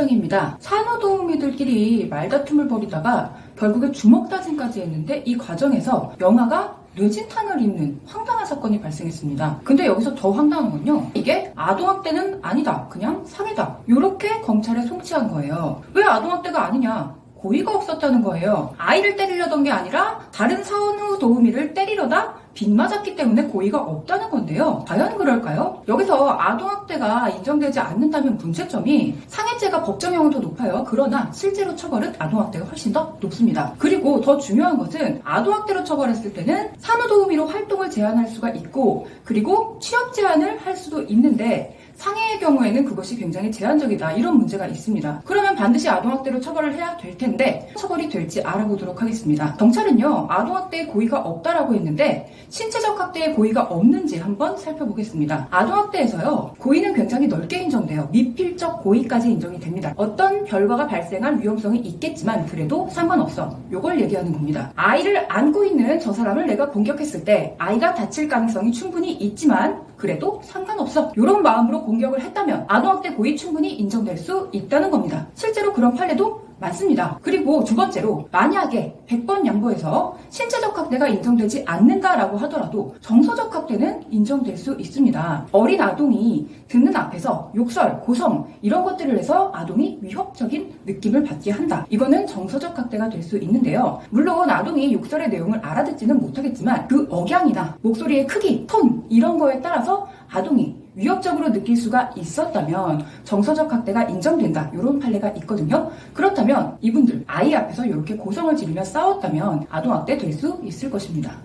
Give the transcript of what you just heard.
현장입니다. 산후도우미들끼리 말다툼을 벌이다가 결국에 주먹다짐까지 했는데 이 과정에서 영아가 뇌진탕을 입는 황당한 사건이 발생했습니다. 근데 여기서 더 황당한 건요. 이게 아동학대는 아니다. 그냥 상해다. 이렇게 검찰에 송치한 거예요. 왜 아동학대가 아니냐? 고의가 없었다는 거예요. 아이를 때리려던 게 아니라 다른 사후 도우미를 때리려다 빗맞았기 때문에 고의가 없다는 건데요. 과연 그럴까요? 여기서 아동학대가 인정되지 않는다면 문제점이 상해죄가 법정형은 더 높아요. 그러나 실제로 처벌은 아동학대가 훨씬 더 높습니다. 그리고 더 중요한 것은 아동학대로 처벌했을 때는 산후도우미로 활동을 제한할 수가 있고 그리고 취업 제한을 할 수도 있는데 상해의 경우에는 그것이 굉장히 제한적이다. 이런 문제가 있습니다. 그러면 반드시 아동학대로 처벌을 해야 될 텐데 처벌이 될지 알아보도록 하겠습니다. 경찰은요, 아동학대의 고의가 없다라고 했는데 신체적 학대의 고의가 없는지 한번 살펴보겠습니다. 아동학대에서요, 고의는 굉장히 넓게 인정돼요. 미필적 고의까지 인정이 됩니다. 어떤 결과가 발생할 위험성이 있겠지만 그래도 상관없어. 요걸 얘기하는 겁니다. 아이를 안고 있는 저 사람을 내가 공격했을 때 아이가 다칠 가능성이 충분히 있지만 그래도 상관없어. 이런 마음으로 공격을 했다면 아동학대 고의 충분히 인정될 수 있다는 겁니다. 실제로 그런 판례도 많습니다. 그리고 두 번째로 만약에 100번 양보해서 신체적 학대가 인정되지 않는다라고 하더라도 정서적 학대는 인정될 수 있습니다. 어린 아동이 듣는 앞에서 욕설, 고성 이런 것들을 해서 아동이 위협적인 느낌을 받게 한다. 이거는 정서적 학대가 될 수 있는데요. 물론 아동이 욕설의 내용을 알아듣지는 못하겠지만 그 억양이나 목소리의 크기, 톤 이런 거에 따라서 아동이 위협적으로 느낄 수가 있었다면 정서적 학대가 인정된다. 이런 판례가 있거든요. 그렇다면 이분들 아이 앞에서 이렇게 고성을 지르며 싸웠다면 아동학대 될 수 있을 것입니다.